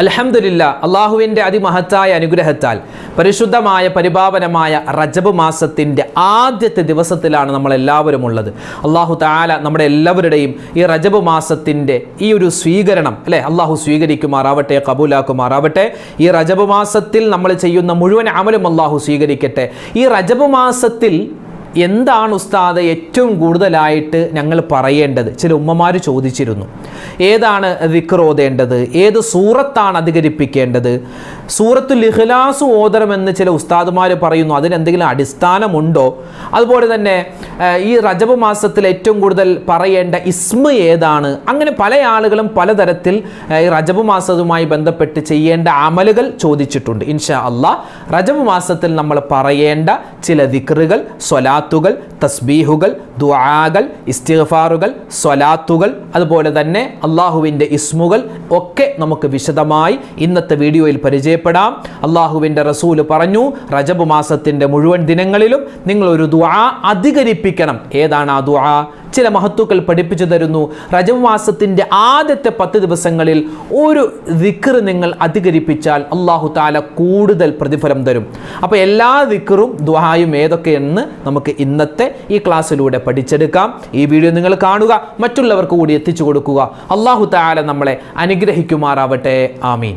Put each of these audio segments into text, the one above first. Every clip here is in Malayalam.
അൽഹംദുലില്ല അള്ളാഹുവിന്റെ അതിമഹത്തായ അനുഗ്രഹത്താൽ പരിശുദ്ധമായ പരിപാവനമായ റജബ് മാസത്തിന്റെ ആദ്യത്തെ ദിവസത്തിലാണ് നമ്മളെല്ലാവരും ഉള്ളത്. അള്ളാഹു താല നമ്മുടെ എല്ലാവരുടെയും ഈ റജബ് മാസത്തിന്റെ ഈ ഒരു സ്വീകരണം അല്ലേ? അള്ളാഹു സ്വീകരിക്കുമാറാവട്ടെ കബൂലാക്കുമാറാവട്ടെ ഈ റജബ് മാസത്തിൽ നമ്മൾ ചെയ്യുന്ന മുഴുവൻ അമലും അള്ളാഹു സ്വീകരിക്കട്ടെ. ഈ റജബ് മാസത്തിൽ എന്താണ് ഉസ്താദ് ഏറ്റവും കൂടുതലായിട്ട് ഞങ്ങൾ പറയേണ്ടത്? ചില ഉമ്മമാർ ചോദിച്ചിരുന്നു. ഏതാണ് ദിക്ർ ഓതേണ്ടത്? ഏത് സൂറത്താണ് അധികരിപ്പിക്കേണ്ടത്? സൂറത്തുൽ ഇഖ്ലാസ് ഓതണമെന്ന് ചില ഉസ്താദുമാർ പറയുന്നു. അതിനെന്തെങ്കിലും അടിസ്ഥാനമുണ്ടോ? അതുപോലെ തന്നെ ഈ റജബ് മാസത്തിൽ ഏറ്റവും കൂടുതൽ പറയേണ്ട ഇസ്മ ഏതാണ്? അങ്ങനെ പല ആളുകളും പലതരത്തിൽ ഈ റജബ് മാസവുമായി ബന്ധപ്പെട്ട് ചെയ്യേണ്ട അമലുകൾ ചോദിച്ചിട്ടുണ്ട്. ഇൻഷാ അള്ളാ റജബ് മാസത്തിൽ നമ്മൾ പറയേണ്ട ചില ദിക്റുകൾ സ്വലാത്തുകൾ തസ്ബീഹുകൾ ദുആകൾ ഇസ്തിഗ്ഫാറുകൾ സ്വലാത്തുകൾ അതുപോലെ തന്നെ അള്ളാഹുവിന്റെ ഇസ്മുകൾ ഒക്കെ നമുക്ക് വിശദമായി ഇന്നത്തെ വീഡിയോയിൽ പരിചയപ്പെടാം. അള്ളാഹുവിന്റെ റസൂൽ പറഞ്ഞു റജബ് മാസത്തിന്റെ മുഴുവൻ ദിനങ്ങളിലും നിങ്ങൾ ഒരു ദുആ അധികരിപ്പിക്കണം. ഏതാണ് ആ ദുആ? ചില മഹത്വക്കൾ പഠിപ്പിച്ചു തരുന്നു. റജബ് ആദ്യത്തെ പത്ത് ദിവസങ്ങളിൽ ഒരു ദിക്കർ നിങ്ങൾ അധികരിപ്പിച്ചാൽ അള്ളാഹു താല കൂടുതൽ പ്രതിഫലം തരും. അപ്പോൾ എല്ലാ ദിക്കറും ദുഹായും ഏതൊക്കെയെന്ന് നമുക്ക് ഇന്നത്തെ ഈ ക്ലാസ്സിലൂടെ പഠിച്ചെടുക്കാം. ഈ വീഡിയോ നിങ്ങൾ കാണുക മറ്റുള്ളവർക്ക് കൂടി എത്തിച്ചു കൊടുക്കുക. അള്ളാഹു താല നമ്മളെ അനുഗ്രഹിക്കുമാറാവട്ടെ. ആമീൻ.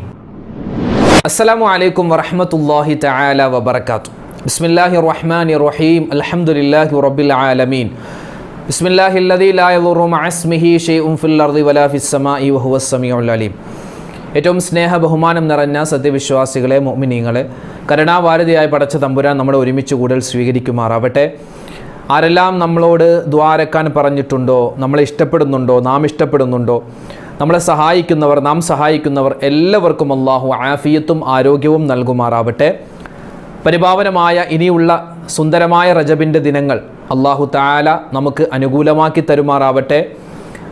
അസ്സലാമു അലൈക്കും വറഹ്മത്തുള്ളാഹി തആല വബറകാത്തു ബിസ്മില്ലാഹി റഹ്മാൻ റഹീം. അൽഹംദുലില്ലാഹി റബ്ബിൽ ആലമീൻ. ഏറ്റവും സ്നേഹ ബഹുമാനം നിറഞ്ഞ സത്യവിശ്വാസികളെ മോമിനീങ്ങളെ കരുണാവാരതിയായി പടച്ച തമ്പുരാൻ നമ്മുടെ ഒരുമിച്ച് കൂടുതൽ സ്വീകരിക്കുമാറാവട്ടെ. ആരെല്ലാം നമ്മളോട് ദ്വാരക്കാൻ പറഞ്ഞിട്ടുണ്ടോ നമ്മളെ ഇഷ്ടപ്പെടുന്നുണ്ടോ നാം ഇഷ്ടപ്പെടുന്നുണ്ടോ നമ്മളെ സഹായിക്കുന്നവർ നാം സഹായിക്കുന്നവർ എല്ലാവർക്കും അള്ളാഹു ആഫിയത്തും ആരോഗ്യവും നൽകുമാറാവട്ടെ. പരിപാവനമായ ഇനിയുള്ള സുന്ദരമായ റജബിന്റെ ദിനങ്ങൾ അള്ളാഹു താല നമുക്ക് അനുകൂലമാക്കി തരുമാറാവട്ടെ.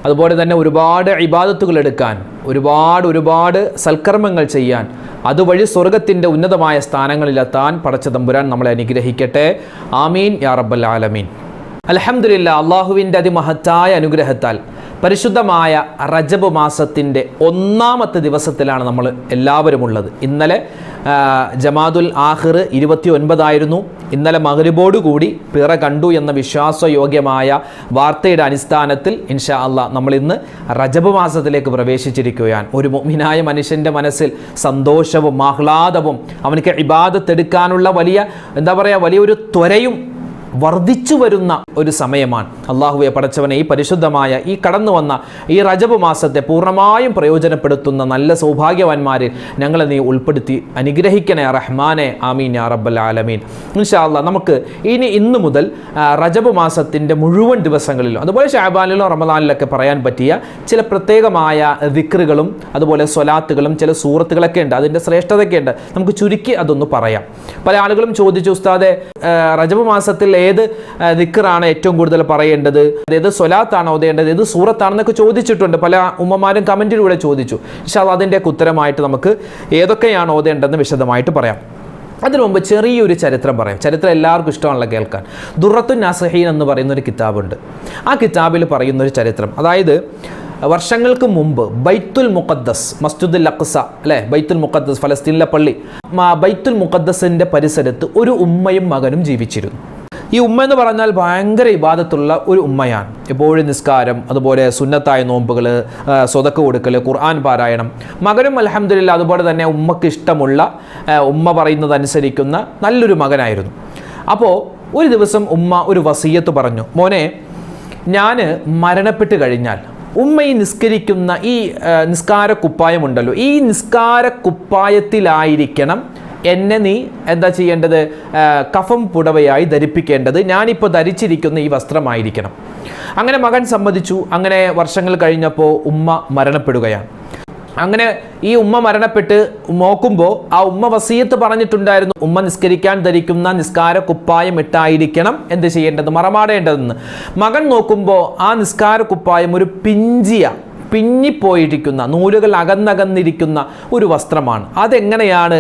അതുപോലെ തന്നെ ഒരുപാട് ഇബാദത്തുകൾ എടുക്കാൻ ഒരുപാട് ഒരുപാട് സൽക്കർമ്മങ്ങൾ ചെയ്യാൻ അതുവഴി സ്വർഗത്തിന്റെ ഉന്നതമായ സ്ഥാനങ്ങളിലെത്താൻ പടച്ച തമ്പുരാൻ നമ്മളെ അനുഗ്രഹിക്കട്ടെ. ആമീൻ യാ റബ്ബൽ ആലമീൻ. അലഹമില്ല അള്ളാഹുവിന്റെ അതിമഹത്തായ അനുഗ്രഹത്താൽ പരിശുദ്ധമായ റജബ് മാസത്തിന്റെ ഒന്നാമത്തെ ദിവസത്തിലാണ് നമ്മൾ എല്ലാവരും ഉള്ളത് ഇന്നലെ ജമാദുൽ ആഹിർ ഇരുപത്തി ഒൻപതായിരുന്നു ഇന്നലെ മകരുബോടുകൂടി പിറ കണ്ടു എന്ന വിശ്വാസയോഗ്യമായ വാർത്തയുടെ അടിസ്ഥാനത്തിൽ ഇൻഷാ അല്ല നമ്മൾ ഇന്ന് റജബ് മാസത്തിലേക്ക് പ്രവേശിച്ചിരിക്കുകയാണ്. ഒരു മുഅ്മിനായ മനുഷ്യന്റെ മനസ്സിൽ സന്തോഷവും ആഹ്ലാദവും അവനക്ക് ഇബാദത്തെടുക്കാനുള്ള വലിയ എന്താ പറയുക വലിയൊരു ത്വരയും വർദ്ധിച്ചു വരുന്ന ഒരു സമയമാണ്. അള്ളാഹുവെ പടച്ചവനെ ഈ പരിശുദ്ധമായ ഈ കടന്നു വന്ന ഈ റജബ് മാസത്തെ പൂർണമായും പ്രയോജനപ്പെടുത്തുന്ന നല്ല സൗഭാഗ്യവാന്മാരിൽ ഞങ്ങളെ നീ ഉൾപ്പെടുത്തി അനുഗ്രഹിക്കണേ റഹ്മാനെ. ആമീൻ യാ റബ്ബൽ ആലമീൻ. ഇൻഷാ അല്ലാ നമുക്ക് ഇനി ഇന്നു മുതൽ റജബ് മാസത്തിന്റെ മുഴുവൻ ദിവസങ്ങളിലും അതുപോലെ ഷാബാനിലോ റമദാനിലൊക്കെ പറയാൻ പറ്റിയ ചില പ്രത്യേകമായ ദിക്റുകളും അതുപോലെ സ്വലാത്തുകളും ചില സൂറത്തുകളൊക്കെ ഉണ്ട്. അതിന്റെ ശ്രേഷ്ഠതയൊക്കെ ഉണ്ട്. നമുക്ക് ചുരുക്കി അതൊന്ന് പറയാം. പല ആളുകളും ചോദിച്ചു ഉസ്താദെ റജബ് മാസത്തിൽ ഏത് നിക്കറാണ് ഏറ്റവും കൂടുതൽ പറയേണ്ടത്? ഏത് സ്വലാത്താണ് ഓതേണ്ടത് ഏത് സൂറത്താണെന്നൊക്കെ ചോദിച്ചിട്ടുണ്ട്. പല ഉമ്മമാരും കമന്റിലൂടെ ചോദിച്ചു. പക്ഷേ അതിന്റെയൊക്കെ ഉത്തരമായിട്ട് നമുക്ക് ഏതൊക്കെയാണ് ഓതേണ്ടതെന്ന് വിശദമായിട്ട് പറയാം. അതിനു മുമ്പ് ചെറിയൊരു ചരിത്രം പറയാം. ചരിത്രം എല്ലാവർക്കും ഇഷ്ടമാണല്ലോ കേൾക്കാൻ. ദുറത്തു നസഹീൻ എന്ന് പറയുന്നൊരു കിതാബുണ്ട്. ആ കിതാബിൽ പറയുന്നൊരു ചരിത്രം. അതായത് വർഷങ്ങൾക്ക് മുമ്പ് ബൈത്തുൽ മുഖദ്ദസ് മസ്ജിദുൽ അഖ്സ അല്ലേ? ബൈത്തുൽ മുഖദ്ദസ് ഫലസ്തീനിലെ പള്ളി. ബൈത്തുൽ മുഖദ്ദസിന്റെ പരിസരത്ത് ഒരു ഉമ്മയും മകനും ജീവിച്ചിരുന്നു. ഈ ഉമ്മ എന്ന് പറഞ്ഞാൽ ഭയങ്കര ഇബാദത്തുള്ള ഒരു ഉമ്മയാണ്. എപ്പോഴും നിസ്കാരം അതുപോലെ സുന്നത്തായ നോമ്പുകൾ സ്വതക്ക് കൊടുക്കൽ ഖുർആൻ പാരായണം. മകനും അലഹമില്ല അതുപോലെ തന്നെ ഉമ്മക്ക് ഇഷ്ടമുള്ള ഉമ്മ പറയുന്നതനുസരിക്കുന്ന നല്ലൊരു മകനായിരുന്നു. അപ്പോൾ ഒരു ദിവസം ഉമ്മ ഒരു വസീയത്ത് പറഞ്ഞു മോനെ ഞാൻ മരണപ്പെട്ട് കഴിഞ്ഞാൽ ഉമ്മ ഈ നിസ്കരിക്കുന്ന ഈ നിസ്കാര കുപ്പായമുണ്ടല്ലോ ഈ നിസ്കാര കുപ്പായത്തിലായിരിക്കണം എന്നെ നീ എന്താ ചെയ്യേണ്ടത്? കഫം പുടവയായി ധരിപ്പിക്കേണ്ടത്. ഞാനിപ്പോൾ ധരിച്ചിരിക്കുന്ന ഈ വസ്ത്രമായിരിക്കണം. അങ്ങനെ മകൻ സമ്മതിച്ചു. അങ്ങനെ വർഷങ്ങൾ കഴിഞ്ഞപ്പോൾ ഉമ്മ മരണപ്പെടുകയാണ്. അങ്ങനെ ഈ ഉമ്മ മരണപ്പെട്ട് നോക്കുമ്പോൾ ആ ഉമ്മ വസീയത്ത് പറഞ്ഞിട്ടുണ്ടായിരുന്നു ഉമ്മ നിസ്കരിക്കാൻ ധരിക്കുന്ന നിസ്കാര കുപ്പായം ഇട്ടായിരിക്കണം എന്ത് ചെയ്യേണ്ടത്? മറമാടേണ്ടതെന്ന്. മകൻ നോക്കുമ്പോൾ ആ നിസ്കാര കുപ്പായം ഒരു പിഞ്ചിയ. പിഞ്ഞിപ്പോയിരിക്കുന്ന നൂലുകൾ അകന്നകന്നിരിക്കുന്ന ഒരു വസ്ത്രമാണ്. അതെങ്ങനെയാണ്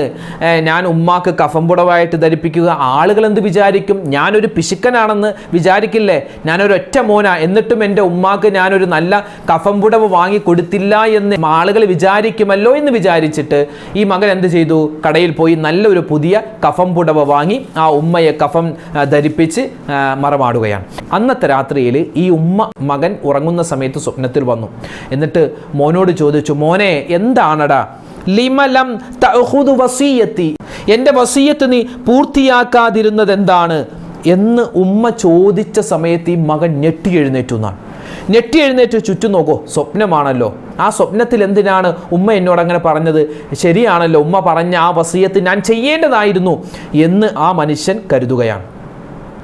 ഞാൻ ഉമ്മാക്ക് കഫം പുടവായിട്ട് ധരിപ്പിക്കുക? ആളുകൾ എന്ത് വിചാരിക്കും? ഞാനൊരു പിശുക്കനാണെന്ന് വിചാരിക്കില്ലേ? ഞാനൊരു ഒറ്റ മോന. എന്നിട്ടും എന്റെ ഉമ്മാക്ക് ഞാനൊരു നല്ല കഫം പുടവ് വാങ്ങി കൊടുത്തില്ല എന്ന് ആളുകൾ വിചാരിക്കുമല്ലോ എന്ന് വിചാരിച്ചിട്ട് ഈ മകൻ എന്ത് ചെയ്തു? കടയിൽ പോയി നല്ലൊരു പുതിയ കഫം പുടവ വാങ്ങി ആ ഉമ്മയെ കഫം ധരിപ്പിച്ച് മറമാടുകയാണ്. അന്നത്തെ രാത്രിയിൽ ഈ ഉമ്മ മകൻ ഉറങ്ങുന്ന സമയത്ത് സ്വപ്നത്തിൽ വന്നു. എന്നിട്ട് മോനോട് ചോദിച്ചു മോനെ എന്താണടാ? ലിമലം തഅഖുദു വസീയത്തി. എന്റെ വസീയത്ത് നീ പൂർത്തിയാക്കാതിരുന്നത് എന്താണ് എന്ന് ഉമ്മ ചോദിച്ച സമയത്ത് ഈ മകൻ ഞെട്ടി എഴുന്നേറ്റു എന്നാണ്. ഞെട്ടി എഴുന്നേറ്റ് ചുറ്റും നോക്കോ സ്വപ്നമാണല്ലോ. ആ സ്വപ്നത്തിൽ എന്തിനാണ് ഉമ്മ എന്നോട് അങ്ങനെ പറഞ്ഞത്? ശരിയാണല്ലോ ഉമ്മ പറഞ്ഞ ആ വസീയത്ത് ഞാൻ ചെയ്യേണ്ടതായിരുന്നു എന്ന് ആ മനുഷ്യൻ കരുതുകയാണ്.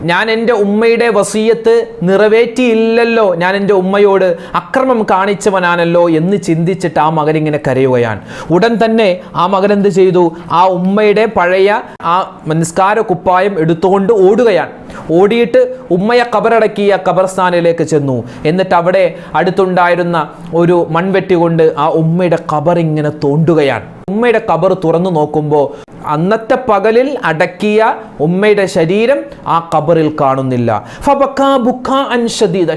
ഞാൻ എന്റെ ഉമ്മയുടെ വസീയത്ത് നിറവേറ്റിയില്ലല്ലോ. ഞാൻ എന്റെ ഉമ്മയോട് അക്രമം കാണിച്ചവനാണല്ലോ എന്ന് ചിന്തിച്ചിട്ട് ആ മകൻ ഇങ്ങനെ കരയുകയാണ്. ഉടൻ തന്നെ ആ മകൻ എന്ത് ചെയ്തു? ആ ഉമ്മയുടെ പഴയ ആ നിസ്കാര കുപ്പായം എടുത്തുകൊണ്ട് ഓടുകയാണ്. ഓടിയിട്ട് ഉമ്മയെ കബറടക്കിയ കബർസ്ഥാനിലേക്ക് ചെന്നു. എന്നിട്ട് അവിടെ അടുത്തുണ്ടായിരുന്ന ഒരു മൺവെട്ടി കൊണ്ട് ആ ഉമ്മയുടെ കബർ ഇങ്ങനെ തോണ്ടുകയാണ്. ഉമ്മയുടെ കബർ തുറന്നു നോക്കുമ്പോൾ അന്നത്തെ പകലിൽ അടക്കിയ ഉമ്മയുടെ ശരീരം ആ കബറിൽ കാണുന്നില്ല ഫബക്കാ ബുക്കാ അൻ ശദീദ.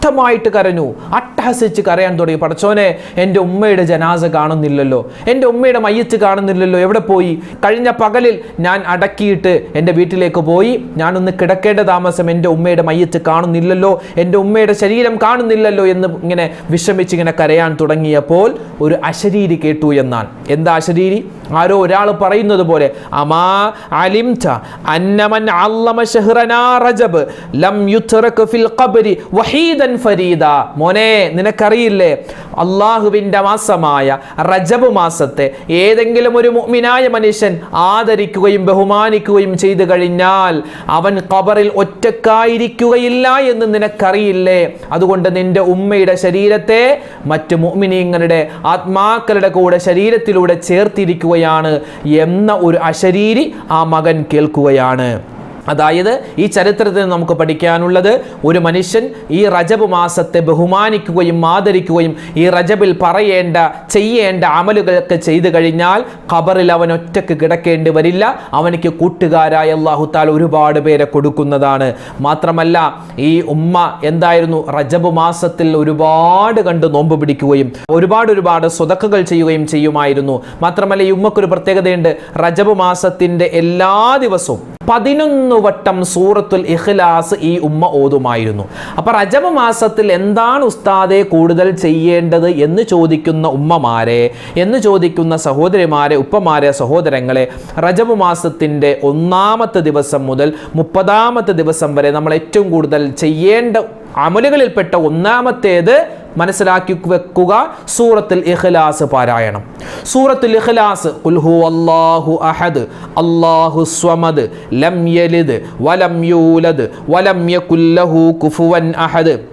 ശക്തമായിട്ട് കരഞ്ഞു. അട്ടഹസിച്ച് കരയാൻ തുടങ്ങി. പടച്ചോനെ എന്റെ ഉമ്മയുടെ ജനാസ കാണുന്നില്ലല്ലോ. എന്റെ ഉമ്മയുടെ മയ്യത്ത് കാണുന്നില്ലല്ലോ. എവിടെ പോയി? കഴിഞ്ഞ പകലിൽ ഞാൻ അടക്കിയിട്ട് എന്റെ വീട്ടിലേക്ക് പോയി. ഞാനൊന്ന് കിടക്കേണ്ട താമസം എന്റെ ഉമ്മയുടെ മയ്യത്ത് കാണുന്നില്ലല്ലോ. എന്റെ ഉമ്മയുടെ ശരീരം കാണുന്നില്ലല്ലോ എന്ന് ഇങ്ങനെ വിഷമിച്ച് ഇങ്ങനെ കരയാൻ തുടങ്ങിയപ്പോൾ ഒരു അശരീരി കേട്ടു എന്നാണ് എന്താ അശരീരി? ആരോ ഒരാൾ പറയുന്നത് പോലെ അമാ അലിംത അന്നമൻ അല്ലമ ഷഹ്റനാ റജബ് ലം യുത്രക ഫിൽ ഖബ്രി വഹീദൻ ഫരീദ മോനെ നിനക്കറിയില്ലേ? അള്ളാഹുവിന്റെ മാസമായ റജബ് മാസത്തെ ഏതെങ്കിലും ഒരു മുഅ്മിനായ മനുഷ്യൻ ആദരിക്കുകയും ബഹുമാനിക്കുകയും ചെയ്തു കഴിഞ്ഞാൽ അവൻ ഖബറിൽ ഒറ്റക്കായിരിക്കുകയില്ല എന്ന് നിനക്കറിയില്ലേ? അതുകൊണ്ട് നിന്റെ ഉമ്മയുടെ ശരീരത്തെ മറ്റു മുഅ്മിനീങ്ങളുടെ ആത്മാക്കളുടെ കൂടെ ശരീരത്തിലൂടെ ചേർത്തിരിക്കുകയാണ് എന്ന ഒരു അശരീരി ആ മകൻ കേൾക്കുകയാണ്. അതായത് ഈ ചരിത്രത്തിൽ നമുക്ക് പഠിക്കാനുള്ളത് ഒരു മനുഷ്യൻ ഈ റജബ് മാസത്തെ ബഹുമാനിക്കുകയും ആദരിക്കുകയും ഈ റജബിൽ പറയേണ്ട ചെയ്യേണ്ട അമലുകളൊക്കെ ചെയ്തു കഴിഞ്ഞാൽ ഖബറിൽ അവൻ ഒറ്റയ്ക്ക് കിടക്കേണ്ടി വരില്ല. അവനിക്ക് കൂട്ടുകാരായ അള്ളാഹുത്താൽ ഒരുപാട് പേരെ കൊടുക്കുന്നതാണ്. മാത്രമല്ല ഈ ഉമ്മ എന്തായിരുന്നു? റജബ് മാസത്തിൽ ഒരുപാട് കണ്ട് നോമ്പ് പിടിക്കുകയും ഒരുപാട് ഒരുപാട് സ്വതക്കുകൾ ചെയ്യുകയും ചെയ്യുമായിരുന്നു. മാത്രമല്ല ഈ ഉമ്മക്കൊരു പ്രത്യേകതയുണ്ട്. റജബ് മാസത്തിന്റെ എല്ലാ ദിവസവും പതിനൊന്ന് വട്ടം സൂറത്തുൽ ഇഖ്ലാസ് ഈ ഉമ്മ ഓതുമായിരുന്നു. അപ്പൊ റജബ് മാസത്തിൽ എന്താണ് ഉസ്താദെ കൂടുതൽ ചെയ്യേണ്ടത് എന്ന് ചോദിക്കുന്ന ഉമ്മമാരെ എന്ന് ചോദിക്കുന്ന സഹോദരിമാരെ ഉപ്പമാരെ സഹോദരങ്ങളെ റജബ് മാസത്തിന്റെ ഒന്നാമത്തെ ദിവസം മുതൽ മുപ്പതാമത്തെ ദിവസം വരെ നമ്മൾ ഏറ്റവും കൂടുതൽ ചെയ്യേണ്ട അമലുകളിൽപ്പെട്ട ഒന്നാമത്തേത് മനസ്സിലാക്കി വെക്കുക സൂറത്തിൽ ഇഖ്ലാസ് പാരായണം. സൂറത്തുൽ ഇഖ്ലാസ് ഖുൽ ഹുവല്ലാഹു അഹദ് അല്ലാഹു സ്വമദ് ലം യലിദ് വലം യൂലദ് വലം യകുല്ലഹു കുഫുവൻ അഹദ്.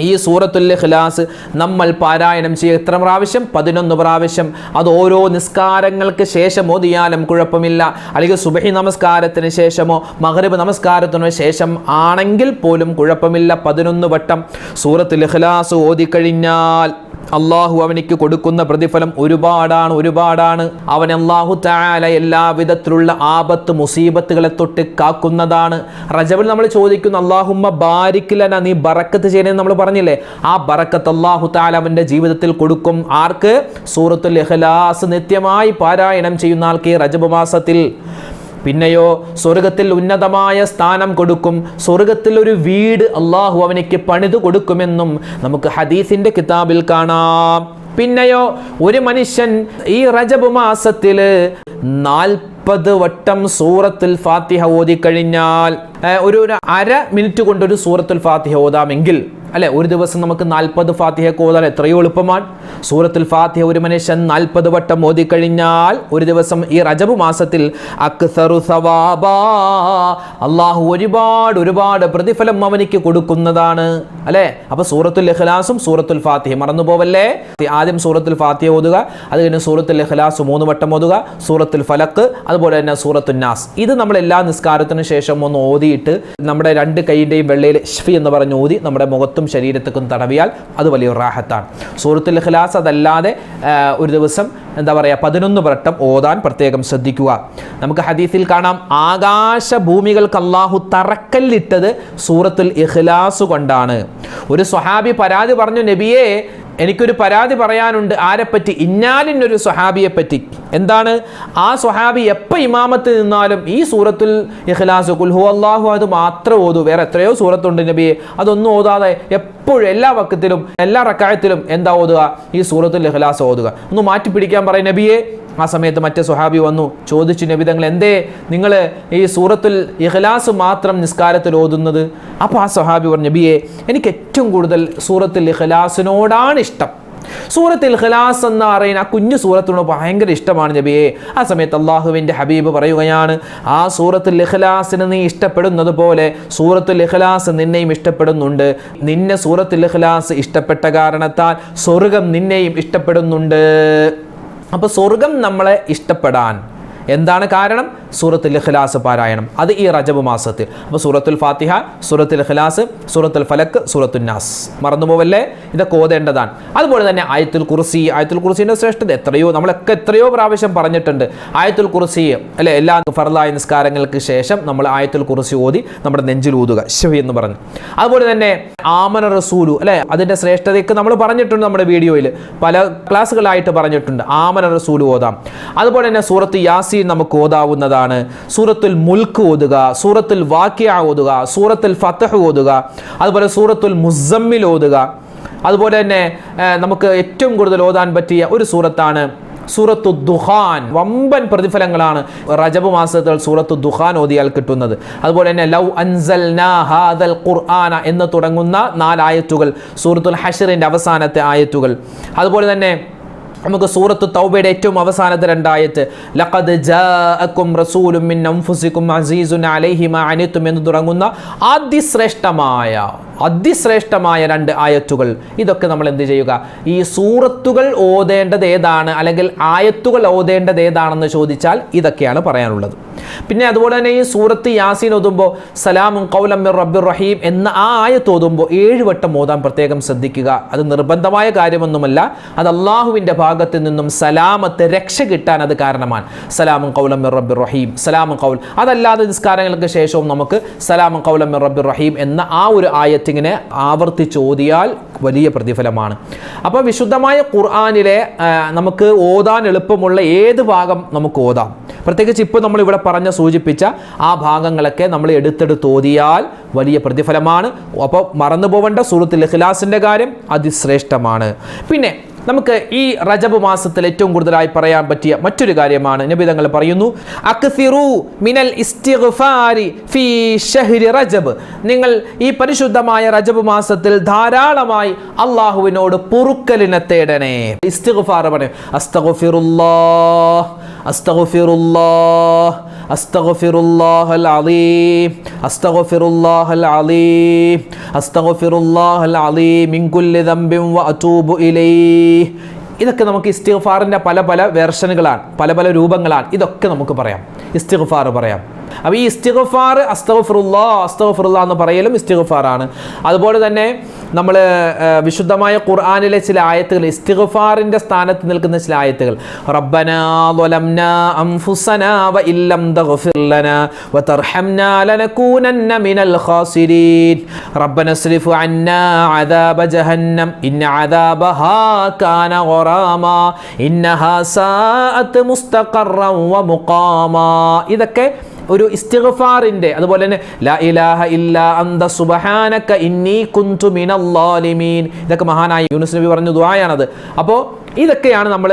ഈ സൂറത്തുൽ ഖിലാസ് നമ്മൾ പാരായണം ചെയ്യുക. എത്ര പ്രാവശ്യം? പതിനൊന്ന് പ്രാവശ്യം. അത് ഓരോ നിസ്കാരങ്ങൾക്ക് ശേഷം ഓതിയാലും കുഴപ്പമില്ല. അല്ലെങ്കിൽ സുബഹി നമസ്കാരത്തിന് ശേഷമോ? മഗ്രിബ് നമസ്കാരത്തിനോ ശേഷം ആണെങ്കിൽ പോലും കുഴപ്പമില്ല. പതിനൊന്ന് വട്ടം സൂറത്തുൽ ഇഖ്ലാസ് ഓതിക്കഴിഞ്ഞാൽ അള്ളാഹു അവനിക്ക് കൊടുക്കുന്ന പ്രതിഫലം ഒരുപാടാണ് ഒരുപാടാണ്. അവൻ അള്ളാഹു താല എല്ലാവിധത്തിലുള്ള ആപത്ത് മുസീബത്തുകളെ തൊട്ട് കാക്കുന്നതാണ്. റജബിൽ നമ്മൾ ചോദിക്കുന്നു അള്ളാഹുമ്മ ബാരിക്കിലന നീ ബറക്കത്ത് ചെയ്യണമെന്ന് നമ്മൾ പറഞ്ഞില്ലേ? ആ ബറക്കത്ത് അള്ളാഹു താല അവന്റെ ജീവിതത്തിൽ കൊടുക്കും. ആർക്ക്? സൂറത്തുൽ ഇഖ്ലാസ് നിത്യമായി പാരായണം ചെയ്യുന്ന ആൾക്ക് ഈ റജബ് മാസത്തിൽ. പിന്നെയോ സ്വർഗത്തിൽ ഉന്നതമായ സ്ഥാനം കൊടുക്കും. സ്വർഗത്തിൽ ഒരു വീട് അള്ളാഹു അവനിക്ക് പണിതു കൊടുക്കുമെന്നും നമുക്ക് ഹദീസിന്റെ കിതാബിൽ കാണാം. പിന്നെയോ ഒരു മനുഷ്യൻ ഈ റജബ് മാസത്തിൽ നാൽപ്പത് വട്ടം സൂറത്തിൽ ഫാത്തിഹ ഓതിക്കഴിഞ്ഞാൽ കഴിഞ്ഞാൽ ഒരു ഒരു അര മിനിറ്റ് കൊണ്ട് ഒരു സൂറത്തുൽ ഫാത്തിഹ ഓതാമെങ്കിൽ അല്ലെ ഒരു ദിവസം നമുക്ക് നാൽപ്പത് ഫാത്തിഹ കോതാൻ എത്രയോ എളുപ്പമാണ്. സൂറത്തുൽ ഫാത്തിഹ ഒരു മനുഷ്യൻ നാൽപ്പത് വട്ടം ഓതിക്കഴിഞ്ഞാൽ ഒരു ദിവസം ഈ റജബ് മാസത്തിൽ അള്ളാഹു ഒരുപാട് ഒരുപാട് പ്രതിഫലം അവനിക്ക് കൊടുക്കുന്നതാണ്. അല്ലെ? അപ്പൊ സൂറത്തുൽ ഇഖ്ലാസും സൂറത്തുൽ ഫാത്തിഹ മറന്നു പോവല്ലേ? ആദ്യം സൂറത്തുൽ ഫാത്തിഹ ഓതുക അത് കഴിഞ്ഞ് സൂറത്തുൽ ഇഖ്ലാസ് മൂന്ന് വട്ടം ഓതുക സൂറത്തുൽ ഫലക്ക് അതുപോലെ തന്നെ സൂറത്തുൽ നാസ്. ഇത് നമ്മൾ എല്ലാ നിസ്കാരത്തിനു ശേഷം ഒന്ന് ഓതിയിട്ട് നമ്മുടെ രണ്ട് കൈയുടെയും വെള്ളയിൽ ഷ്ഫി എന്ന് പറഞ്ഞ് ഓതി നമ്മുടെ മുഖത്തും നെഞ്ചത്തും ശരീരത്തേക്കും തടവിയാൽ അത് വലിയ റാഹത്താണ്. സൂറത്തുൽ ഇഖ്ലാസ് അതല്ലാതെ ഒരു ദിവസം എന്താ പറയുക പതിനൊന്ന് വട്ടം ഓതാൻ പ്രത്യേകം ശ്രദ്ധിക്കുക. നമുക്ക് ഹദീസിൽ കാണാം ആകാശ ഭൂമികൾക്ക് അള്ളാഹു തറക്കല്ലിട്ടത് സൂറത്തുൽ ഇഖ്ലാസ് കൊണ്ടാണ്. ഒരു സ്വഹാബി പരാതി പറഞ്ഞു നബിയെ എനിക്കൊരു പരാതി പറയാനുണ്ട്. ആരെപ്പറ്റി? ഇന്നാലിനൊരു സ്വഹാബിയെ പറ്റി എന്താണ്? ആ സ്വഹാബി എപ്പോൾ ഇമാമത്ത് നിന്നാലും ഈ സൂറത്തുൽ ഇഖ്ലാസ് കുൽഹു അള്ളാഹു അത് മാത്രം ഓതു. വേറെ എത്രയോ സൂറത്തുണ്ട് നബിയെ. അതൊന്നും ഓതാതെ എപ്പോഴും എല്ലാ വക്കത്തിലും എല്ലാ റക്കായത്തിലും എന്താ ഓതുക? ഈ സൂറത്തുൽ ഇഖ്ലാസ് ഓതുക. ഒന്ന് മാറ്റി പിടിക്കാൻ പറയും നബിയെ. ആ സമയത്ത് മറ്റേ സുഹാബി വന്നു ചോദിച്ചു നബി തങ്ങൾ എന്തേ? നിങ്ങൾ ഈ സൂറത്തുൽ ഇഖ്ലാസ് മാത്രം നിസ്കാരത്തിൽ ഓതുന്നത്? അപ്പോൾ ആ സുഹാബി പറഞ്ഞു നബിയെ എനിക്ക് ഏറ്റവും കൂടുതൽ സൂറത്തുൽ ഇഖ്ലാസിനോടാണ് ഇഷ്ടം. സൂറത്തുൽ ഇഖ്ലാസ് എന്ന് പറയുന്ന ആ കുഞ്ഞു സൂറത്തിനോട് ഭയങ്കര ഇഷ്ടമാണ് നബിയെ. ആ സമയത്ത് അള്ളാഹുവിന്റെ ഹബീബ് പറയുകയാണ് ആ സൂറത്തുൽ ഇഖ്ലാസിന് നീ ഇഷ്ടപ്പെടുന്നത് പോലെ സൂറത്തുൽ ഇഖ്ലാസ് നിന്നെയും ഇഷ്ടപ്പെടുന്നുണ്ട്. നിന്നെ സൂറത്തുൽ ഇഖ്ലാസ് ഇഷ്ടപ്പെട്ട കാരണത്താൽ സ്വർഗം നിന്നെയും ഇഷ്ടപ്പെടുന്നുണ്ട്. അപ്പോൾ സ്വർഗം നമ്മളെ ഇഷ്ടപ്പെടാൻ എന്താണ് കാരണം? സൂറത്തുൽ ഇഖ്ലാസ് പാരായണം. അത് ഈ റജബ് മാസത്തിൽ. അപ്പോൾ സൂറത്തുൽ ഫാത്തിഹ സൂറത്തുൽ ഇഖ്ലാസ് സൂറത്തുൽ ഫലക്ക് സൂറത്തുൽ നാസ്. മറന്നുപോവല്ലേ? ഇതൊക്കെ ഓതേണ്ടതാണ്. അതുപോലെ തന്നെ ആയത്തുൽ കുർസി. ആയത്തുൽ കുർസിന്റെ ശ്രേഷ്ഠത എത്രയോ നമ്മളൊക്കെ എത്രയോ പ്രാവശ്യം പറഞ്ഞിട്ടുണ്ട്. ആയത്തുൽ കുർസി അല്ലെ എല്ലാ ഫർലായ നിസ്കാരങ്ങൾക്ക് ശേഷം നമ്മൾ ആയത്തുൽ കുർസി ഓതി നമ്മുടെ നെഞ്ചിൽ ഊതുക. ശിവി എന്ന് പറഞ്ഞു. അതുപോലെ തന്നെ ആമന റസൂലു അല്ലെ അതിന്റെ ശ്രേഷ്ഠതയ്ക്ക് നമ്മൾ പറഞ്ഞിട്ടുണ്ട് നമ്മുടെ വീഡിയോയിൽ. പല ക്ലാസ്സുകളായിട്ട് പറഞ്ഞിട്ടുണ്ട്. ആമന റസൂലു ഓതാം. അതുപോലെ തന്നെ സൂറത്ത് യാസീൻ നമുക്ക് ഓതാവുന്നതാണ്. സൂറത്തുൽ മുൽക്ക് ഓതുക സൂറത്തുൽ വാക്യ ഓതുക സൂറത്തുൽ ഫത്തഹ് ഓതുക അതുപോലെ സൂറത്തുൽ മുസമ്മിൽ ഓതുക. അതുപോലെ തന്നെ നമുക്ക് ഏറ്റവും കൂടുതൽ ഓതാൻ പറ്റിയ ഒരു സൂറത്താണ് സൂറത്തു ദുഹാൻ. വമ്പൻ പ്രതിഫലങ്ങളാണ് റജബ് മാസത്തിൽ സൂറത്തു ദുഹാൻ ഓതിയാൽ കിട്ടുന്നത്. അതുപോലെ തന്നെ ലൗ അൻസൽ ഖുർആന എന്ന് തുടങ്ങുന്ന നാലായത്തുകൾ സൂറത്തുൽ ഹഷറിന്റെ അവസാനത്തെ ആയത്തുകൾ. അതുപോലെ തന്നെ നമുക്ക് സൂറത്ത് തൗബയുടെ ഏറ്റവും അവസാനത്തെ രണ്ടായത്ത് ലഖദ് ജാഅക്കും റസൂലും മിൻ അൻഫുസിക്കും അസീസുൻ അലൈഹി മാ അനിത്തും എന്ന് തുടങ്ങുന്ന അതിശ്രേഷ്ഠമായ അതിശ്രേഷ്ഠമായ രണ്ട് ആയത്തുകൾ. ഇതൊക്കെ നമ്മൾ എന്ത് ചെയ്യുക? ഈ സൂറത്തുകൾ ഓതേണ്ടത് ഏതാണ്? അല്ലെങ്കിൽ ആയത്തുകൾ ഓതേണ്ടത് ഏതാണെന്ന് ചോദിച്ചാൽ ഇതൊക്കെയാണ് പറയാനുള്ളത്. പിന്നെ അതുപോലെ തന്നെ ഈ സൂറത്ത് യാസീൻ ഓതുമ്പോൾ സലാമും കൗലമ്മിർ റബ്ബിർ റഹീം എന്ന ആ ആയത്ത് ഓതുമ്പോൾ ഏഴ് വട്ടം ഓതാൻ പ്രത്യേകം ശ്രദ്ധിക്കുക. അത് നിർബന്ധമായ കാര്യമൊന്നുമല്ല. അത് അള്ളാഹുവിന്റെ ഭാഗത്ത് നിന്നും സലാമത്ത് രക്ഷ കിട്ടാൻ അത് കാരണമാണ്. സലാമും കൗലമ്മിർ റബ്ബിർ റഹീം സലാമും കൗൽ അതല്ലാതെ നിസ്കാരങ്ങൾക്ക് ശേഷവും നമുക്ക് സലാമും കൗലമ്മിർ റബ്ബിർ റഹീം എന്ന ആ ഒരു ആയത്തിങ്ങനെ ആവർത്തിച്ച് ഓതിയാൽ വലിയ പ്രതിഫലമാണ്. അപ്പോൾ വിശുദ്ധമായ ഖുർആാനിലെ നമുക്ക് ഓതാൻ എളുപ്പമുള്ള ഏത് ഭാഗം നമുക്ക് ഓതാം? പ്രത്യേകിച്ച് ഇപ്പോൾ നമ്മൾ ഇവിടെ പറഞ്ഞ സൂചിപ്പിച്ച ആ ഭാഗങ്ങളൊക്കെ നമ്മൾ എടുത്തെടുത്ത് ഓതിയാൽ വലിയ പ്രതിഫലമാണ്. അപ്പോൾ മറന്നു പോവേണ്ട സൂറത്തുൽ ഇഖ്ലാസിന്റെ കാര്യം അതിശ്രേഷ്ഠമാണ്. പിന്നെ നമുക്ക് ഈ റജബ് മാസത്തിൽ ഏറ്റവും കൂടുതലായി പറയാൻ പറ്റിയ മറ്റൊരു കാര്യമാണ്. നബി തങ്ങൾ പറയുന്നു അക്സിറു മിനൽ ഫീ റജബ്. നിങ്ങൾ ഈ പരിശുദ്ധമായ റജബ് മാസത്തിൽ ധാരാളമായി അള്ളാഹുവിനോട് പൊറുക്കലിനെ തേടണേ. ഇസ്തിഗ്ഫാർ പറയും അലീം അലീം അലീം മിൻ കുല്ലി ഇലൈഹി ഇതൊക്കെ നമുക്ക് ഇസ്തിഗ്ഫാറിന്റെ പല പല വേർഷനുകളാണ് പല പല രൂപങ്ങളാണ്. ഇതൊക്കെ നമുക്ക് പറയാം. ഇസ്തിഗ്ഫാർ പറയാം. അപ്പോൾ ഈ ഇസ്റ്റിഗഫാർ അസ്തഫറുല്ലാ അസ്തഫുറുല്ല എന്ന് പറയലും ആണ് അതുപോലെ തന്നെ നമ്മൾ വിശുദ്ധമായ ഖുർആാനിലെ ചില ആയത്തുകൾ ഇസ്റ്റിഗഫാറിന്റെ സ്ഥാനത്ത് നിൽക്കുന്ന ചില ആയത്തുകൾ. മിനൽ ഖാസിരീൻ. അദാബ ജഹന്നം ഇന്ന അദാബഹാ കാന ഇന്നഹാ മുസ്തഖറൻ ഇതൊക്കെ ഒരു ഇസ്തിഗ്ഫാറിന്റെ അതുപോലെ തന്നെ ലാ ഇലാഹ ഇല്ല അന്ത സുബ്ഹാനക ഇന്നി കുന്തു മിന ളാലിമീൻ ഇതൊക്കെ മഹാനായ യൂനുസ് നബി പറഞ്ഞ ദുആയാണത്. അപ്പോൾ ഇതൊക്കെയാണ് നമ്മൾ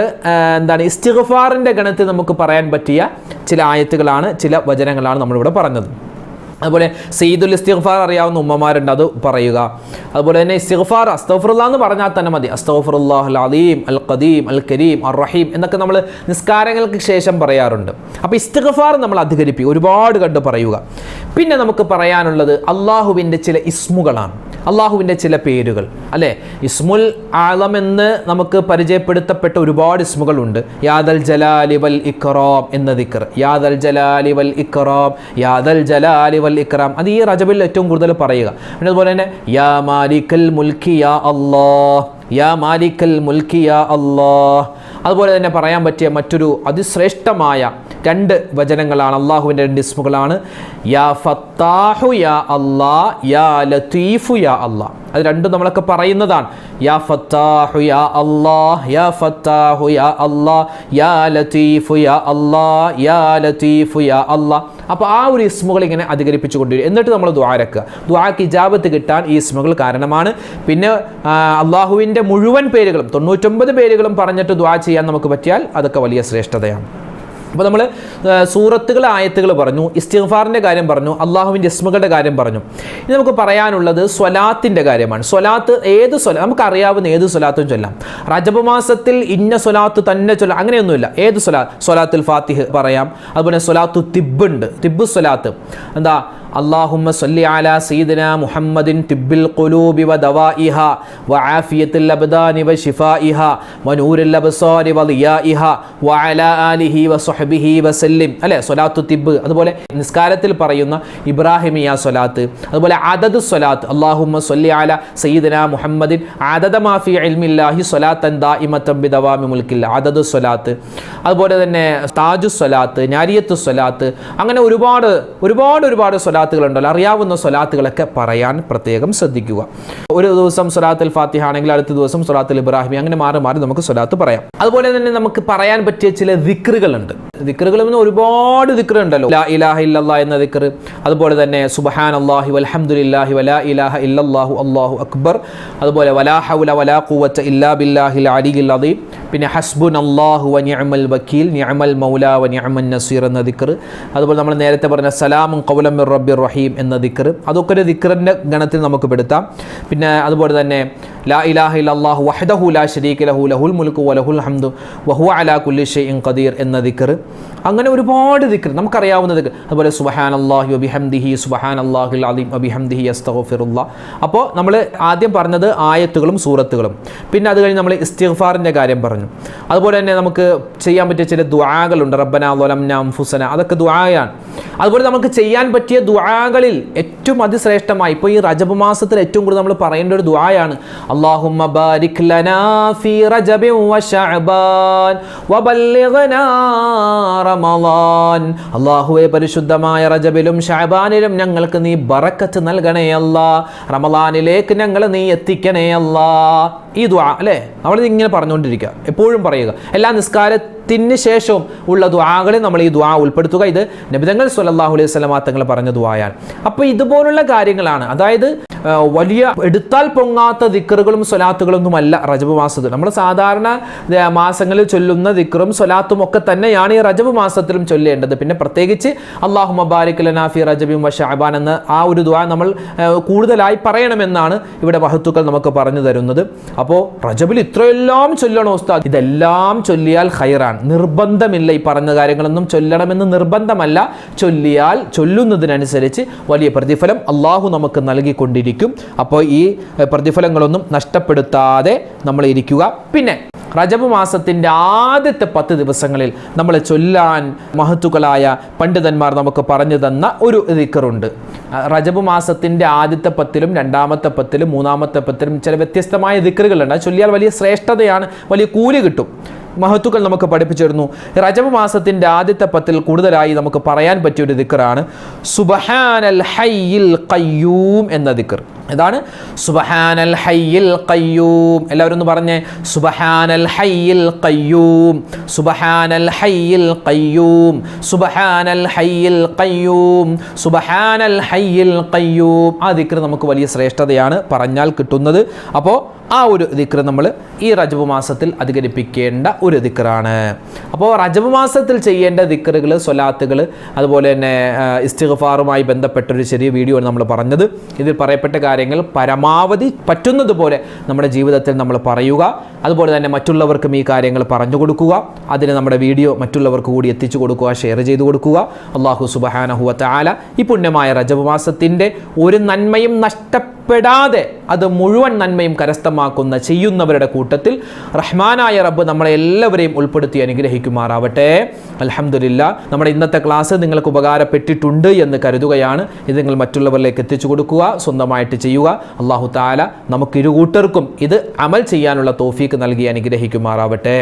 എന്താണ് ഇസ്തിഗ്ഫാറിന്റെ ഗണത്തിൽ നമുക്ക് പറയാൻ പറ്റിയ ചില ആയത്തുകളാണ് ചില വചനങ്ങളാണ് നമ്മളിവിടെ പറഞ്ഞത്. അതുപോലെ സെയ്ദുൽ ഇസ്തിഗ്ഫാർ അറിയാവുന്ന ഉമ്മമാരുണ്ട് അത് പറയുക. അതുപോലെ തന്നെ ഇസ്തിഗ്ഫാർ അസ്തഫുറുല്ല എന്ന് പറഞ്ഞാൽ തന്നെ മതി. അസ്തഫറുല്ലാഹ് അൽ അലീം അൽ ഖദീം അൽ കരീം അർ റഹീം എന്നൊക്കെ നമ്മൾ നിസ്കാരങ്ങൾക്ക് ശേഷം പറയാറുണ്ട്. അപ്പോൾ ഇസ്തിഗ്ഫാർ നമ്മൾ അധികരിപ്പിക്കുക ഒരുപാട് കണ്ട് പറയുക. പിന്നെ നമുക്ക് പറയാനുള്ളത് അള്ളാഹുവിന്റെ ചില ഇസ്മുകളാണ്. അള്ളാഹുവിന്റെ ചില പേരുകൾ. അല്ലേ? ഇസ്മുൽ ആലം എന്ന് നമുക്ക് പരിചയപ്പെടുത്തപ്പെട്ട ഒരുപാട് ഇസ്മുകളുണ്ട് യാദൽ ജലാലി വൽ ഇക്റാം എന്ന ദിക്കർ യാദൽ ജലാലി വൽ ഇക്റാം യാദൽ ജലാലി വൽ ഇക്റാം അത് ഈ റജബിൽ ഏറ്റവും കൂടുതൽ പറയുക. പിന്നെ അതുപോലെ തന്നെ യാ മാലിക്കൽ മുൽക്കി യാ അല്ലാഹ് യാ മാലിക്കൽ മുൽക്കി യാ അല്ലാഹ്. അതുപോലെ തന്നെ പറയാൻ പറ്റിയ മറ്റൊരു അതിശ്രേഷ്ഠമായ രണ്ട് വചനങ്ങളാണ്. അള്ളാഹുവിന്റെ രണ്ട് ഇസ്മുകളാണ്. യാ ഫത്താഹു യാ അല്ലാ യാ ലത്തീഫു യാ അല്ലാ. അത് രണ്ടും നമ്മളൊക്കെ പറയുന്നതാണ്. യാ ഫത്താഹു യാ അല്ലാ യാ ഫത്താഹു യാ അല്ലാ യാ ലത്തീഫു യാ അല്ലാ യാ ലത്തീഫു യാ അല്ലാ. അപ്പോൾ ആ ഒരു ഇസ്മുകൾ ഇങ്ങനെ അധികരിപ്പിച്ചു കൊണ്ടുവരും. എന്നിട്ട് നമ്മൾ ദ്വാരക്കുക ദ്വാക്ക് ഇജാബത്ത് കിട്ടാൻ ഈ ഇസ്മുകൾ കാരണമാണ്. പിന്നെ അള്ളാഹുവിന്റെ മുഴുവൻ പേരുകളും തൊണ്ണൂറ്റൊമ്പത് പേരുകളും പറഞ്ഞിട്ട് ദ്വാ ചെയ്യാൻ നമുക്ക് പറ്റിയാൽ അതൊക്കെ വലിയ ശ്രേഷ്ഠതയാണ്. അപ്പോൾ നമ്മൾ സൂറത്തുകൾ ആയത്തുകൾ പറഞ്ഞു ഇസ്തിഗ്ഫാറിന്റെ കാര്യം പറഞ്ഞു അള്ളാഹുവിന്റെ ഇസ്മുകളുടെ കാര്യം പറഞ്ഞു. ഇനി നമുക്ക് പറയാനുള്ളത് സ്വലാത്തിന്റെ കാര്യമാണ്. സ്വലാത്ത് ഏത് സ്വല നമുക്കറിയാവുന്ന ഏത് സ്വലാത്തും ചൊല്ലാം. റജബ് മാസത്തിൽ ഇന്ന സ്വലാത്ത് തന്നെ ചൊല്ലാം അങ്ങനെയൊന്നുമില്ല. ഏത് സ്വലാ സ്വലാത്തുൽ ഫാത്തിഹ് പറയാം. അതുപോലെ സ്വലാത്തു തിബ് ഉണ്ട്. തിബ് സ്വലാത്ത്. എന്താ اللهم صل على سيدنا محمد طب القلوب ودوائها وعافية الأبدان وشفائها ونور الأبصار وضيائها وعلى آله وصحبه وسلم അല്ലെ സ്വലാത്തു തിബ് അതുപോലെ നിസ്കാരത്തിൽ പറയുന്ന ഇബ്രാഹിമിയ സ്വലാത്ത് അതുപോലെ അദദ് സ്വലാത്ത് അള്ളാഹുമ്മ സല്ലി അല സയ്യിദന മുഹമ്മദിൻ അദദ മാഫി ഇൽമില്ലാഹി സ്വലാത്തൻ ദാഇമത്തൻ ബിദവാമി മുൽക്കില്ല അദദ് സ്വലാത്ത് അതുപോലെ തന്നെ താജു സ്വലാത്ത് നാരിയത്ത് സ്വലാത്ത് അങ്ങനെ ഒരുപാട് ഒരുപാട് ഒരുപാട് സ്വലാത്തുകളുണ്ടല്ലോ. അറിയാവുന്ന സ്വലാത്തുകളൊക്കെ പറയാൻ പ്രത്യേകം ശ്രദ്ധിക്കുക. ഒരു ദിവസം സ്വലാത്തുൽ ഫാത്തിഹ ആണെങ്കിൽ അടുത്ത ദിവസം സ്വലാത്തുൽ ഇബ്രാഹിമി അങ്ങനെ മാറി മാറി നമുക്ക് സ്വലാത്ത് പറയാം. അതുപോലെ തന്നെ നമുക്ക് പറയാൻ പറ്റിയ ചില ദിക്റുകളുണ്ട്. എന്ന് ഒരുപാട് ദിക്ർ ഉണ്ടല്ലോ ലാ ഇലാഹ ഇല്ലല്ലാ എന്ന ദിക്ർ അതുപോലെ തന്നെ സുബഹാൻ അള്ളാഹി വൽഹംദുലില്ലാഹി വലാ ഇലാഹ ഇല്ലല്ലാഹു അള്ളാഹു അക്ബർ. അതുപോലെ വലാ ഹൗല വലാ കൂവച്ച ഇല്ലാ ബില്ലാഹിൽ അലിയിൽ അദീം. പിന്നെ ഹസ്ബുൻ അള്ളാഹു വ നിഅമൽ വക്കീൽ നിഅമൽ മൗല വ നസീർ എന്ന ദിക്ർ അതുപോലെ നമ്മൾ നേരത്തെ പറഞ്ഞ സലാമും ഖൗലം മിർ റബ്ബിർ റഹീം എന്ന ദിക്കർ അതൊക്കെ ഒരു ദിക്കറിന്റെ ഗണത്തിൽ നമുക്ക് പെടുത്താം. പിന്നെ അതുപോലെ തന്നെ ലാ ഇലാഹ ഇല്ലല്ലാഹു വഹദഹു ലാ ഷരീഖ് ലഹു ലഹുൽ മുൽക്കു വലഹുൽ ഹംദു വഹു അലാ കുല്ലി ഷൈഇൻ ഖദീർ എന്ന ദിക്കർ അങ്ങനെ ഒരുപാട് ദിക്കർ നമുക്കറിയാവുന്ന ദിക്കർ അതുപോലെ സുബഹാൻ അള്ളാഹി വബിഹംദിഹി സുബഹാൻ അള്ളാഹുൽ അലീം അബിഹംദിഹി അസ്തഗ്ഫിറുല്ലാ. അപ്പോൾ നമ്മൾ ആദ്യം പറഞ്ഞത് ആയത്തുകളും സൂറത്തുകളും. പിന്നെ അത് കഴിഞ്ഞ് നമ്മൾ ഇസ്തിഗ്ഫാറിന്റെ കാര്യം പറഞ്ഞു. അതുപോലെ തന്നെ നമുക്ക് ചെയ്യാൻ പറ്റിയ ചില ദുആകളുണ്ട്. റബ്ബന ലൊലംന അംഫുസന. അതൊക്കെ ദുആയാണ്. അതുപോലെ നമുക്ക് ചെയ്യാൻ പറ്റിയ ദുആകളിൽ ഏറ്റവും അതിശ്രേഷ്ഠമായി ഇപ്പോൾ ഈ റജബ് മാസത്തിൽ ഏറ്റവും കൂടുതൽ നമ്മൾ പറയേണ്ട ഒരു ദുആയാണ്. അല്ലാഹുമ്മ ബാരിക് ലനാ ഫീ വ ശഅബാൻ വബല്ലിഗ്നാ റമളാൻ അല്ലാഹുവേ പരിശുദ്ധമായ റജബിലും ഷഅബാനിലും ഞങ്ങൾക്ക് നീ ബറക്കത്ത് നൽകണേ അല്ല. റമളാനിലേക്ക് ഞങ്ങൾ നീ എത്തിക്കണേ അല്ലാ. ഈ ദുആ അല്ലേ? നമ്മളിത് ഇങ്ങനെ പറഞ്ഞുകൊണ്ടിരിക്കുക. എപ്പോഴും പറയുക. എല്ലാ നിസ്കാരത്തിന് ശേഷവും ഉള്ള ദ്വാകളെ നമ്മൾ ഈ ദ്വാ ഉൾപ്പെടുത്തുക. ഇത് നബിതങ്ങൾ സ്വല്ലല്ലാഹു അലൈഹി സ്വലമാ തങ്ങൾ പറഞ്ഞ ദ്വായാണ് അപ്പോൾ ഇതുപോലുള്ള കാര്യങ്ങളാണ്. അതായത് വലിയ എടുത്താൽ പൊങ്ങാത്ത ദിക്കറുകളും സ്വലാത്തുകളൊന്നുമല്ല റജബ് മാസത്തിൽ. നമ്മൾ സാധാരണ മാസങ്ങളിൽ ചൊല്ലുന്ന ദിക്കറും സ്വലാത്തും ഒക്കെ തന്നെയാണ് ഈ റജബ് മാസത്തിലും ചൊല്ലേണ്ടത്. പിന്നെ പ്രത്യേകിച്ച് അള്ളാഹു മബാരിക് ലനാഫി റജബിം വഷാബാൻ എന്ന് ആ ഒരു ദുആ നമ്മൾ കൂടുതലായി പറയണമെന്നാണ് ഇവിടെ മഹത്തുക്കൾ നമുക്ക് പറഞ്ഞു തരുന്നത്. അപ്പോൾ റജബിൽ ഇത്രയെല്ലാം ചൊല്ലണോ ഉസ്താദ്. ഇതെല്ലാം ചൊല്ലിയാൽ ഹൈറാണ് നിർബന്ധമില്ല ഈ പറഞ്ഞ കാര്യങ്ങളൊന്നും ചൊല്ലണമെന്ന് നിർബന്ധമല്ല. ചൊല്ലിയാൽ ചൊല്ലുന്നതിനനുസരിച്ച് വലിയ പ്രതിഫലം അള്ളാഹു നമുക്ക് നൽകിക്കൊണ്ടിരിക്കും. അപ്പോൾ ഈ പ്രതിഫലങ്ങളൊന്നും നഷ്ടപ്പെടുത്താതെ നമ്മൾ ഇരിക്കുക. പിന്നെ റജബ് മാസത്തിന്റെ ആദ്യത്തെ പത്ത് ദിവസങ്ങളിൽ നമ്മൾ ചൊല്ലാൻ മഹത്തുക്കളായ പണ്ഡിതന്മാർ നമുക്ക് പറഞ്ഞു തന്ന ഒരു ദിക്കറുണ്ട്. റജബ് മാസത്തിന്റെ ആദ്യത്തെ പത്തിലും രണ്ടാമത്തെ പത്തിലും മൂന്നാമത്തെ പത്തിലും ചില വ്യത്യസ്തമായ ദിക്കറുകളുണ്ട്. ചൊല്ലിയാൽ വലിയ ശ്രേഷ്ഠതയാണ് വലിയ കൂലി കിട്ടും. മഹത്തുക്കൾ നമുക്ക് പഠിപ്പിച്ചിരുന്നു. റജബ് മാസത്തിന്റെ ആദ്യത്തെ പത്തിൽ കൂടുതലായി നമുക്ക് പറയാൻ പറ്റിയ ഒരു ദിക്കറാണ് സുബഹാനൽ ഹയ്യിൽ ഖയ്യൂം എന്ന ദിക്കർ ഇതാണ് സുബഹാനൽ ഹയ്യിൽ ഖയ്യൂം. എല്ലാവരും ഒന്ന് പറഞ്ഞേ. സുബഹാനൽ ഹയ്യിൽ ഖയ്യൂം. സുബഹാനൽ ഹയ്യിൽ ഖയ്യൂം. സുബഹാനൽ ഹയ്യിൽ ഖയ്യൂം. സുബഹാനൽ ഹയ്യിൽ ഖയ്യൂം. ആ ദിക്കർ നമുക്ക് വലിയ ശ്രേഷ്ഠതയാണ് പറഞ്ഞാൽ കിട്ടുന്നത്. അപ്പോൾ ആ ഒരു ദിക്ർ നമ്മൾ ഈ റജബ് മാസത്തിൽ അധികരിപ്പിക്കേണ്ട ഒരു ദിക്റാണ്. അപ്പോൾ റജബ് മാസത്തിൽ ചെയ്യേണ്ട ദിക്റുകൾ സ്വലാത്തുകൾ അതുപോലെ തന്നെ ബന്ധപ്പെട്ട ബന്ധപ്പെട്ടൊരു ചെറിയ വീഡിയോ ആണ് നമ്മൾ പറഞ്ഞത്. ഇതിൽ പറയപ്പെട്ട കാര്യങ്ങൾ പരമാവധി പറ്റുന്നതുപോലെ നമ്മുടെ ജീവിതത്തിൽ നമ്മൾ പറയുക. അതുപോലെ തന്നെ മറ്റുള്ളവർക്കും ഈ കാര്യങ്ങൾ പറഞ്ഞു കൊടുക്കുക. അതിന് നമ്മുടെ വീഡിയോ മറ്റുള്ളവർക്ക് കൂടി എത്തിച്ചു കൊടുക്കുക ഷെയർ ചെയ്തു കൊടുക്കുക. അള്ളാഹു സുബഹാനഹുവ താല ഈ പുണ്യമായ റജബ് മാസത്തിന്റെ ഒരു നന്മയും നഷ്ടപ്പെടാതെ അത് മുഴുവൻ നന്മയും കരസ്ഥമാക്കുന്ന ചെയ്യുന്നവരുടെ കൂട്ടത്തിൽ റഹ്മാനായ റബ്ബ് നമ്മളെ എല്ലാവരെയും ഉൾപ്പെടുത്തി അനുഗ്രഹിക്കുമാറാവട്ടെ. അലഹമുല്ല നമ്മുടെ ഇന്നത്തെ ക്ലാസ് നിങ്ങൾക്ക് ഉപകാരപ്പെട്ടിട്ടുണ്ട് എന്ന് കരുതുകയാണ്. ഇത് നിങ്ങൾ മറ്റുള്ളവരിലേക്ക് എത്തിച്ചു കൊടുക്കുക സ്വന്തമായിട്ട് ചെയ്യുക. അള്ളാഹു താല നമുക്ക് ഇരു കൂട്ടർക്കും ഇത് അമൽ ചെയ്യാനുള്ള തോഫീക്ക് നൽകി അനുഗ്രഹിക്കുമാറാവട്ടെ.